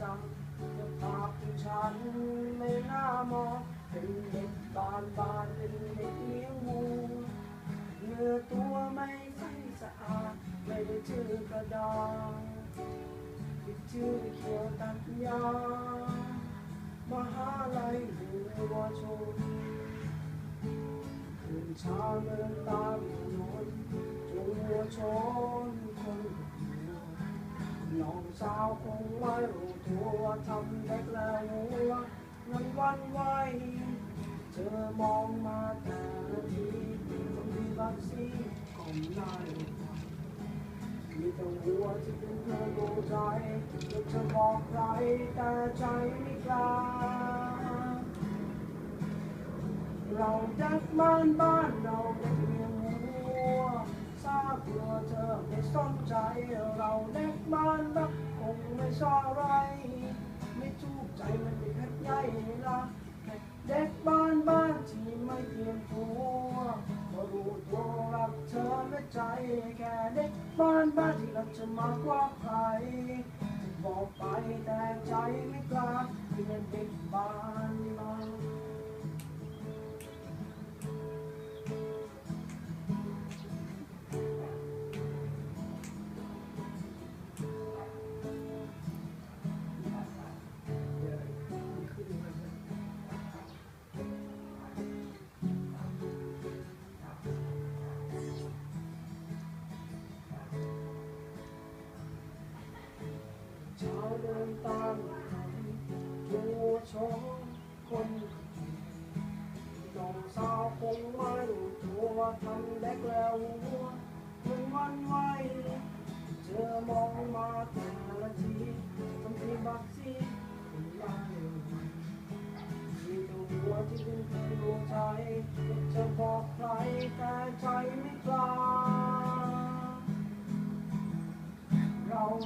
จังจะปากของฉันไม่น่ามองเป็นเด็กบานบานเป็นเด็กเลี้ยงหมูเนื้อตัวไม่ใสสะอาดไม่ได้ชื่อกระดางที่ชื่อเขียวตัดยามหาลัยหัวชนตื่นเช้าเดินตามถนนจนหัวชน สาวคงไม่รู้ตัวทำเด็กแล้วหัวมันวันไหวเธอมองมาแต่ละทีต้องมีบักซีก็ไม่ได้มีแต่หัวที่เป็นเธอดูใจอยากจะบอกใครแต่ใจไม่กล้าเราดักบ้านบ้านเราเด็กเลี้ยงวัวทราบตัวเธอไม่สนใจเราเด็กบ้านรักคง ไม่ชอบไร ไม่จูกใจมันเป็นขัดใหญ่ละเด็กบ้านบ้านที่ไม่เตรียมตัวก็รู้ตัวรักเธอไม่ใจแค่เด็กบ้านบ้านที่รักจะมากกว่าใครบอกไปแต่ใจไม่กล้าที่เป็นเด็กบ้าน เราเช้าเดินตามดูชมคนน้องสาวคงไม่รู้ตัวทำเล็กแล้วหัวมันวันไหวเธอมองมาแต่ละทีต้องมีบักซีคนได้มีตัวหัวที่เป็นเคยรู้ใจจะบอกใครแต่ใจ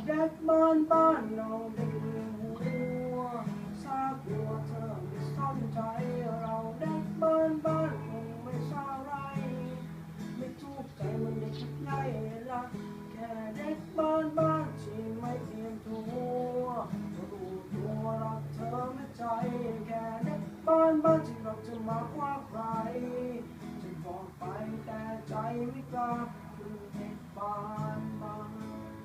แดกบ้านบ้านเราเนอนหัวซากหัวเธอไม่สนใจเราแดกบ้านบ้านคงไม่เศร้าไร ไม่ทุกใจมันไม่ชิดไรเวลาแค่เด็กบ้านบ้านที่ไม่เตรียมตัวรู้ตัวรักเธอไม่ใจแค่เด็กบ้านบ้านที่เราจะมากว่าใครจะบอกไปแต่ใจไม่กล้าคือเด็กบ้าน